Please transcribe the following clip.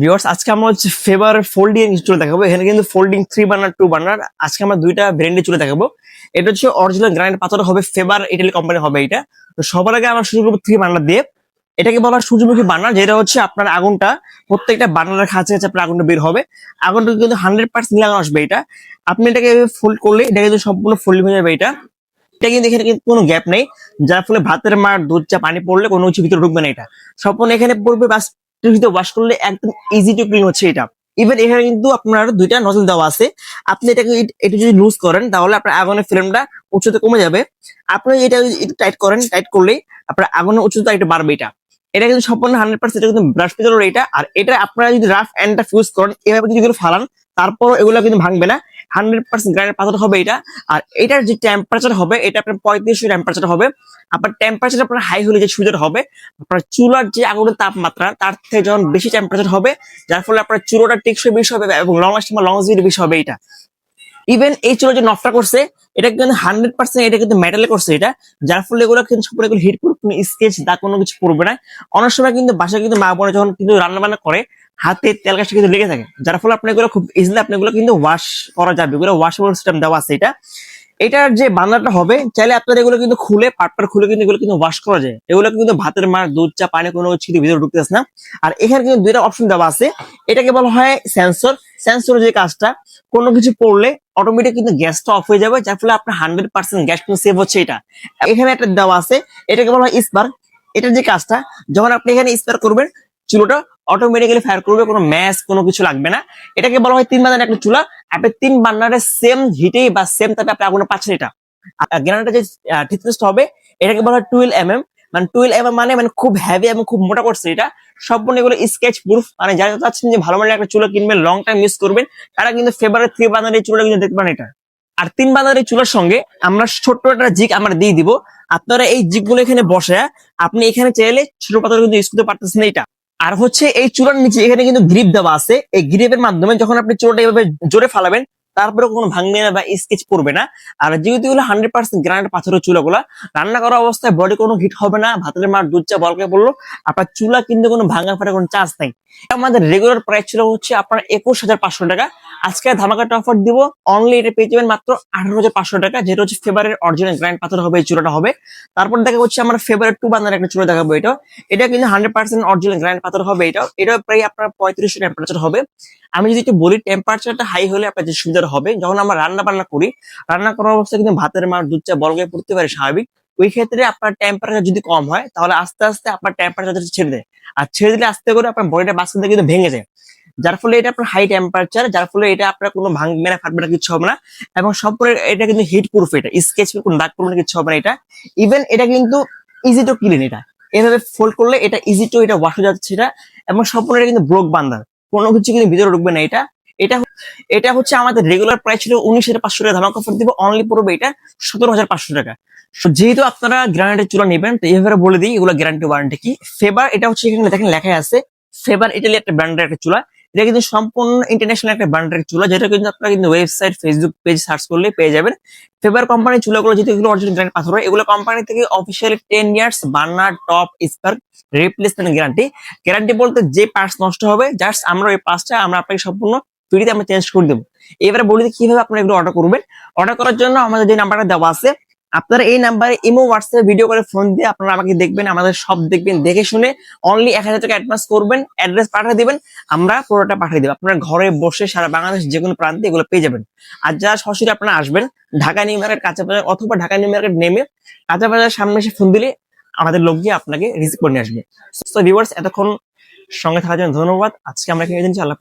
Viewers আজকে আমরা হচ্ছে ফেভার ফোল্ডিং চুলে দেখাবো। এখানে কিন্তু folding three burner two burner আজকে আমরা দুইটা ব্র্যান্ডে চুলে দেখাবো। এটা হচ্ছে অরিজিনাল গ্রানাইট পাথর হবে ফেভার ইটালি কোম্পানি হবে এটা। তো সবার আগে আমরা শুরু করব থ্রি বার্নার দিয়ে। এটাকে বলা সূর্যমুখী বার্নার যেটা হচ্ছে আপনার আগুনটা, প্রত্যেকটা বার্নারের কাছে কাছে আপনার আগুনটা বের হবে। আগুনটা কিন্তু হান্ড্রেড পার্সেন্ট লাগানো আসবে এটা। আপনি এটাকে ফোল্ড করলে এটা কিন্তু সম্পূর্ণ ফোল্ডিং হয়ে যাবে এটা। এটা কিন্তু এখানে কিন্তু কোনো গ্যাপ নেই। যার ফলে ভাতের মার, দুধ চা, পানি পড়লে কোনো কিছু ভিতরে ঢুকবে না এটা। সম্পূর্ণ এখানে পড়বে বাস ভিতরে ওয়াশ করলে একদম ইজি টু ক্লিন হচ্ছে এটা। ইভেন এখানে কিন্তু আপনার দুইটা নজল দেওয়া আছে। আপনি এটাকে এটা যদি লুজ করেন, তাহলে আপনার আগুনের ফ্লেমটা উচ্চতা কমে যাবে। আপনি এটা টাইট করেন টাইট করলে আপনার আগুনের উচ্চতা একটু বাড়বে এটা। এটা কিন্তু সম্পূর্ণ হান্ড্রেড পার্সেন্ট কিন্তু ব্রাশ পেজের এটা। আর এটা আপনারা যদি রাফ অ্যান্ডটা ফিউজ করেন, এভাবে যদি ফালান। তারপর এগুলো কিন্তু ভাঙবে না। হান্ড্রেড পার্সেন্ট গ্রাইন্ডার পাথর হবে এটা। আর এটার যে টেম্পারেচার হবে, এটা আপনার পঁয়ত্রিশশো টেম্পারেচার হবে। আপনার টেম্পারেচার আপনার হাই হলে যে সুবিধাটা হবে, আপনার চুলার যে আগুনের তাপমাত্রা, তার থেকে যখন বেশি টেম্পারেচার হবে, যার ফলে আপনার চুলোটা টেকসই বেশি হবে এবং লং লাস্টিং বা লং বেশি হবে এটা। ইভেন এই চুলো যে নফটা করছে, এটা কিন্তু হান্ড্রেড পার্সেন্ট এটা কিন্তু মেটালে করছে এটা। যার ফলে এগুলো কিন্তু সব এগুলো হিট করবে কোনো স্কেচ দা কোনো কিছু পড়বে না। অনেক সময় কিন্তু বাসায় কিন্তু মা বোনে যখন কিন্তু রান্না বান্না করে হাতে তেল গাছটা কিন্তু লেগে থাকে। যার ফলে আপনি এগুলো খুব ইজিলি আপনি এগুলো কিন্তু ওয়াশ করা যাবে। এগুলো ওয়াশেবল সিস্টেম দেওয়া আছে এটা। এটার যে বান্নাটা হবে, চাইলে আপনারা এগুলো কিন্তু খুলে পাট পাট খুলে কিন্তু এগুলো কিন্তু ওয়াশ করা যায়। এগুলো কিন্তু ভাতের মার, দুধ, চা, পানি কোনো কিছু ভিতরে ঢুকতেছে না। আর এখানে কিন্তু দুইটা অপশন দেওয়া আছে। এটাকে বলা হয় সেন্সর সেন্সরের যে কাজটা, কোনো কিছু পড়লে অটোমেটিক কিন্তু গ্যাসটা অফ হয়ে যাবে, যার ফলে আপনার হান্ড্রেড পার্সেন্ট গ্যাস কিন্তু সেভ হচ্ছে এটা। এখানে একটা দেওয়া আছে, এটাকে বলা হয় স্পার এটার যে কাজটা, যখন আপনি এখানে স্পার করবেন, চুলোটা অটোমেটিক্যালি ফায়ার করবে, কোনো ম্যাচ কোনো কিছু লাগবে না। এটাকে বলা হয় তিন বান্নার একটা চুলা। আপনি তিন বান্নারের সেম হিটেই বা সেম তাপে আপনি আগুনে পাচ্ছেন এটা। গ্রানাইটের যে থিকনেসটা হবে, এটাকে বলা হয় টুয়েলভ এম এম মানে টুয়েলভ এম এম মানে মানে খুব হেভি এবং খুব মোটা করছে এটা। সম্পূর্ণ এগুলো স্কেচ প্রুফ মানে যারা চাচ্ছেন যে ভালো মানের একটা চুলা কিনবেন লং টাইম ইউজ করবেন, তারা কিন্তু ফেভারেট থ্রি বান্নার এই চুলা কিন্তু দেখতে পারেন এটা। আর তিন এই চুলার সঙ্গে আমরা ছোট্ট একটা জিগ আমরা দিয়ে দিব। আপনারা এই জিগগুলো এখানে বসে আপনি এখানে চাইলে ছোট পাথর কিন্তু ইউজ করতে পারতেছেন এটা। আর হচ্ছে এই চূড়ার নিচে এখানে কিন্তু গ্রিপ দেওয়া আছে। এই গ্রিপের মাধ্যমে যখন আপনি চূড়াটা এভাবে জোরে ফালাবেন, তারপরে কোনো ভাঙবে না বা স্কেচ পড়বে না। আর যেহেতু এগুলো হান্ড্রেড পার্সেন্ট গ্রানাইট পাথরের চুলাগুলা রান্না করা অবস্থায় বডি কোনো হিট হবে না, ভাতের মার দুধ চা বলকে বলল আপনার চুলা কিন্তু কোনো ভাঙা ফাটার কোনো চান্স নাই। আমাদের রেগুলার প্রাইস ছিল হচ্ছে আপনার একুশ হাজার পাঁচশো টাকা আজকে ধামাকাটা অফার দিব। অনলি এটা পেয়ে যাবেন মাত্র আঠারো হাজার পাঁচশো টাকা, যেটা হচ্ছে ফেভারের অরিজিনাল গ্রাইন্ড পাথর হবে, এই চুলাটা হবে। তারপর দেখা হচ্ছে আমার ফেভারেট টু বান্দার একটা চুলা দেখাবো এটা এটা কিন্তু হান্ড্রেড পার্সেন্ট অরিজিনাল গ্রাইন্ড পাথর হবে এটা এটা প্রায় আপনার পঁয়ত্রিশশো টেম্পারেচার হবে। আমি যদি একটু বলি টেম্পারেচারটা হাই হলে আপনার যে সুবিধাটা হবে, যখন আমরা রান্না বান্না করি, রান্না করার অবস্থায় কিন্তু ভাতের মার, দুধ চা বলকে পড়তে পারে স্বাভাবিক। ওই ক্ষেত্রে আপনার টেম্পারেচার যদি কম হয়, তাহলে আস্তে আস্তে আপনার টেম্পারেচার ছেড়ে দেয়। আর ছেড়ে দিলে আস্তে করে আপনার বডিটা বাস্কেট কিন্তু ভেঙে যায়। যার ফলে এটা আপনার হাই টেম্পারেচার যার ফলে এটা আপনার কোনো ভাঙবে না ফাটবে না কিছু হবে না। এবং সম্পূর্ণ এটা কিন্তু হিট প্রুফ এটা স্কেচ কোনো দাগ পড়বে না কিছু হবে না এটা। ইভেন এটা কিন্তু ইজি টু ক্লিন এটা। এভাবে ফোল্ড করলে এটা ইজি টু এটা ওয়াশ হয়ে যাচ্ছে এটা। এবং সম্পূর্ণ এটা কিন্তু ব্রোক বান্দার। কোনো কিছু কিন্তু ভিতরে ঢুকবে না এটা। এটা এটা হচ্ছে আমাদের রেগুলার প্রাইস ছিল উনিশ হাজার পাঁচশো টাকা ধামাকা অফার দিব অনলি পড়বে এটা সতেরো হাজার পাঁচশো টাকা। যেহেতু আপনারা গ্রানাইটের চুলা নেবেন, তো এইভাবে বলে দিই, এগুলো গ্যারান্টি ওয়ারেন্টি কি? ফেবার এটা হচ্ছে এখানে দেখেন লেখা আছে। ফেবার ইটালি একটা ব্র্যান্ডের একটা চুলা এটা কিন্তু সম্পূর্ণ ইন্টারন্যাশনাল একটা ব্র্যান্ডের চুলা, যেটা কিন্তু আপনারা কিন্তু ওয়েবসাইট ফেসবুক পেজ সার্চ করলে পেয়ে যাবেন। ফেবার কোম্পানির চুলাগুলো যেহেতু এগুলো অরিজিনাল গ্র্যান্ড পাথর এগুলো কোম্পানি থেকে officially ten years burner top spark replacement guarantee guarantee বলতে যে পার্টস নষ্ট হবে জাস্ট আমরা ওই পার্টসটা আমরা আপনাকে সম্পূর্ণ ফ্রিতে আমরা চেঞ্জ করে দেবো। এবারে বলি কীভাবে আপনারা এগুলো অর্ডার করবেন। অর্ডার করার জন্য আমাদের যে নাম্বারটা দেওয়া আছে আপনারা এই নাম্বারে ইমো, হোয়াটসঅ্যাপে ভিডিও করে ফোন দিয়ে আপনারা আমাকে দেখবেন, আমাদের সব দেখবেন, দেখে শুনে অনলি এক হাজার টাকা অ্যাডভান্স করবেন অ্যাড্রেস পাঠিয়ে দিবেন, আমরা পুরোটা পাঠিয়ে দেবো। আপনার ঘরে বসে সারা বাংলাদেশ যে কোনো প্রান্তে এগুলো পেয়ে যাবেন। আর যারা সরাসরি আপনারা আসবেন, ঢাকা নিউ মার্কেট কাঁচা বাজার অথবা ঢাকা নিউ মার্কেট নেমে কাঁচা বাজার সামনে এসে ফোন দিলে আমাদের লোক গিয়ে আপনাকে রিসিভ করে নিয়ে আসবে। তো ভিউয়ার্স এতক্ষণ সঙ্গে থাকার জন্য ধন্যবাদ। আজকে আমরা এখানে আল্লাহ